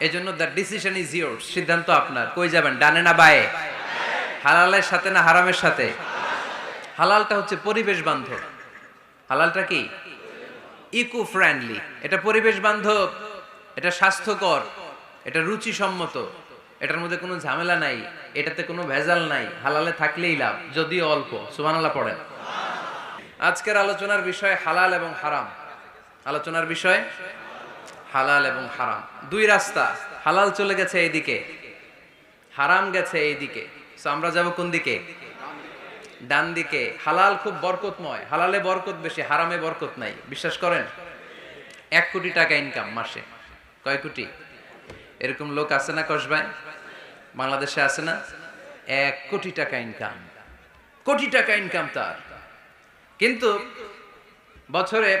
এজন্য the decision is your সিদ্ধান্ত আপনার। কই যাবেন? ডানে না বায়ে? হালালের সাথে না হারামের সাথে? হালালটা হচ্ছে পরিবেশ বান্ধব। হালালটা কি? ইকো ফ্রেন্ডলি এটা পরিবেশ বান্ধব। এটা স্বাস্থ্যকর। এটা রুচিসম্মত। এটার মধ্যে কোনো ঝামেলা নাই। এটাতে কোনো ভেজাল নাই। হালালে থাকলেই লাভ, যদিও অল্প। সুবহানাল্লাহ পড়েন। আজকের আলোচনার বিষয় হালাল এবং হারাম। আলোচনার বিষয় হালাল এবং হারাম। দুই রাস্তা, হালাল চলে গেছে এইদিকে, হারাম গেছে এইদিকে। So, আমরা যাব কোন দিকে? ডান দিকে। হালাল খুব বরকতময়। হালালে বরকত বেশি, হারামে বরকত নাই। বিশ্বাস করেন? এক কোটি টাকা ইনকাম মাসে। কয় কোটি? এরকম লোক আছে না কসবায়? বাংলাদেশে আছে না? এক কোটি টাকা ইনকাম কোটি টাকা ইনকাম তার। কিন্তু বছরে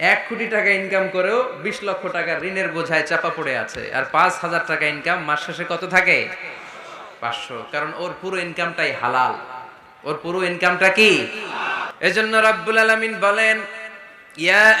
এক কোটি টাকা ইনকাম করেও বিশ লক্ষ টাকা ঋণের বোঝায় চাপা পড়ে আছে। আর পাঁচ হাজার টাকা ইনকাম মাস শেষে কত থাকে? পাঁচশো। কারণ ওর পুরো ইনকামটাই হালাল। ওর পুরো ইনকামটা কি? এজন্য রাব্বুল আলামিন বলেন, ইয়া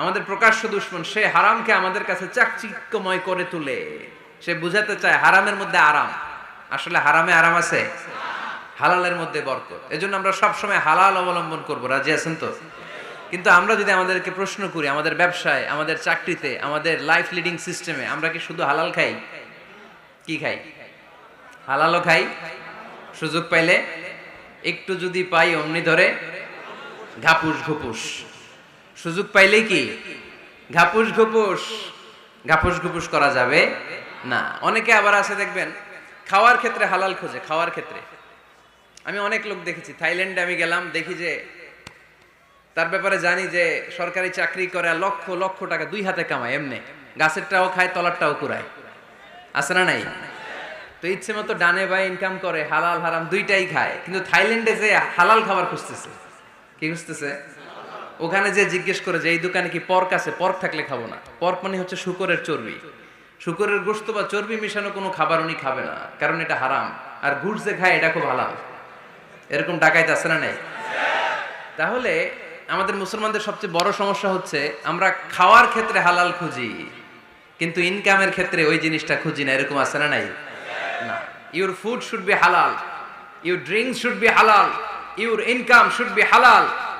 আমাদের প্রকাশ্য দুশ্মন, সে হারামকে আমাদের কাছে চাকচিক্যময় করে তুলে। সে বুঝাতে চায় হারামের মধ্যে আরাম। আসলে হারামে আরাম আছে, হালালের মধ্যে বরকত। এজন্য আমরা সবসময় হালাল অবলম্বন করব। রাজি আছেন তো? কিন্তু আমরা যদি আমাদেরকে প্রশ্ন করি, আমাদের ব্যবসায়, আমাদের চাকরিতে, আমাদের লাইফ লিডিং সিস্টেমে আমরা কি শুধু হালাল খাই? কি খাই? হালালও খাই? সুযোগ পাইলে একটু যদি পাই, অমনি ধরে ঘাপুস ঘুপুস। সুযোগ পাইলেই কি? ঘাপুস ঘুপুস। ঘাপুস ঘুপুস করা যাবে না। অনেকে আবার আছে, দেখবেন, খাওয়ার ক্ষেত্রে হালাল খোঁজে, খাওয়ার ক্ষেত্রে। আমি অনেক লোক দেখেছি, থাইল্যান্ডে আমি গেলাম, দেখি যে তার ব্যাপারে জানি যে সরকারি চাকরি করে লক্ষ লক্ষ টাকা দুই হাতে কামায়, এমনি। গাছেরটাও খায়, তলারটাও কুড়ায়। আছে না নাই? তো ইচ্ছে মতো ডানে বাই ইনকাম করে, হালাল, হারাম দুইটাই খায়। কিন্তু থাইল্যান্ডে যে হালাল খাবার খুঁজতেছে, কি খুঁজতেছে? ওখানে যে জিজ্ঞেস করে যে, এই দোকানে কি পর্ক আছে? পর্ক থাকলে খাব না। পর্ক মানে হচ্ছে শুকরের চর্বি। শুকরের গোস্ত বা চর্বি মিশানো কোনো খাবার উনি খাবে না, কারণ এটা হারাম। আর ঘুষ যে খায়, এটা খুব হালাল। এরকম ডাকাইতে আছে না নাই? তাহলে আমাদের মুসলমানদের সবচেয়ে বড় সমস্যা হচ্ছে, আমরা খাওয়ার ক্ষেত্রে হালাল খুঁজি, কিন্তু ইনকামের ক্ষেত্রে ওই জিনিসটা খুঁজি না, এরকম আছে না নাই? না। Your food should be halal your drinks should be halal your income should be halal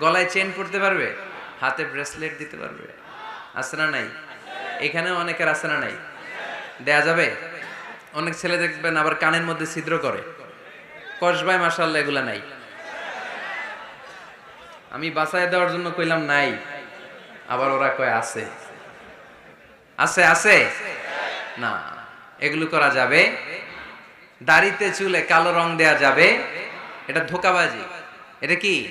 গলায় চেন পড়তে পারবে? হাতে ব্রেসলেট দিতে পারবে। না নাই? এখানেও অনেকের না নাই? দেয়া যাবে? অনেক ছেলে দেখবেন আবার কানের মধ্যে ছিদ্র করে। কসবায় মাসাল্লাহ এগুলা নাই। আমি বাসায় দেওয়ার জন্য কইলাম নাই। আবার ওরা কয়, আছে। আছে আছে? না, এগুলো করা যাবে। দাড়িতে চুলে কালো রং দেয়া যাবে। এটা ধোকাবাজি। এটা কি?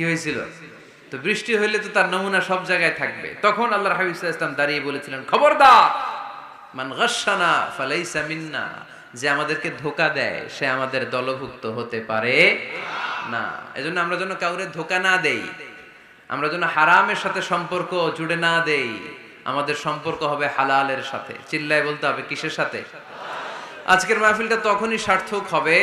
কি হয়েছিল? তো বৃষ্টি হইলে তো তার নমুনা সব জায়গায় থাকবে। তখন আল্লাহর হাবিব ইসলাম দাঁড়িয়ে বলেছিলেন, খবরদার! মান গাশানা ফালাইসা যে আমাদেরকে ধোকা দেয়, সে আমাদের দলভুক্ত হতে পারে না। এজন্য আমরা যেন কাউরে ধোকা না দেই, আমরা যেন হারামের সাথে সম্পর্ক জুড়ে না দেই, আমাদের সম্পর্ক হবে হালালের সাথে। চিল্লায় বলতে হবে কিসের সাথে? আজকের মাহফিলটা তখনই সার্থক হবে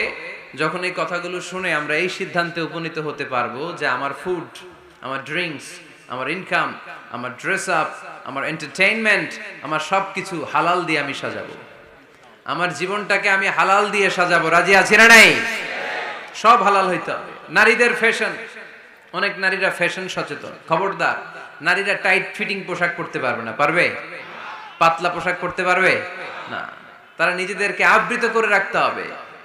যখন এই কথাগুলো শুনে আমরা এই সিদ্ধান্তে উপনীত হতে পারব যে আমার ফুড আমার ড্রিঙ্কস আমার ইনকাম আমার ড্রেস আপ আমার এন্টারটেইনমেন্ট আমার সব কিছু হালাল দিয়ে আমি সাজাবো। আমার জীবনটাকে আমি হালাল দিয়ে সাজাবো। রাজি আছি না নাই? সব হালাল হইতে হবে। নারীদের ফ্যাশন অনেক নারীরা ফ্যাশন সচেতন। খবরদার। নারীরা টাইট ফিটিং পোশাক পরতে পারবে না। পারবে? পাতলা পোশাক পরতে পারবে? না। তারা নিজেদেরকে আবৃত করে রাখতে হবে।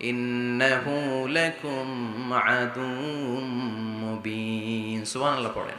ইন্নাহু লাকুম আদুম মুবিন। সুবহানাল্লাহ পড়েন।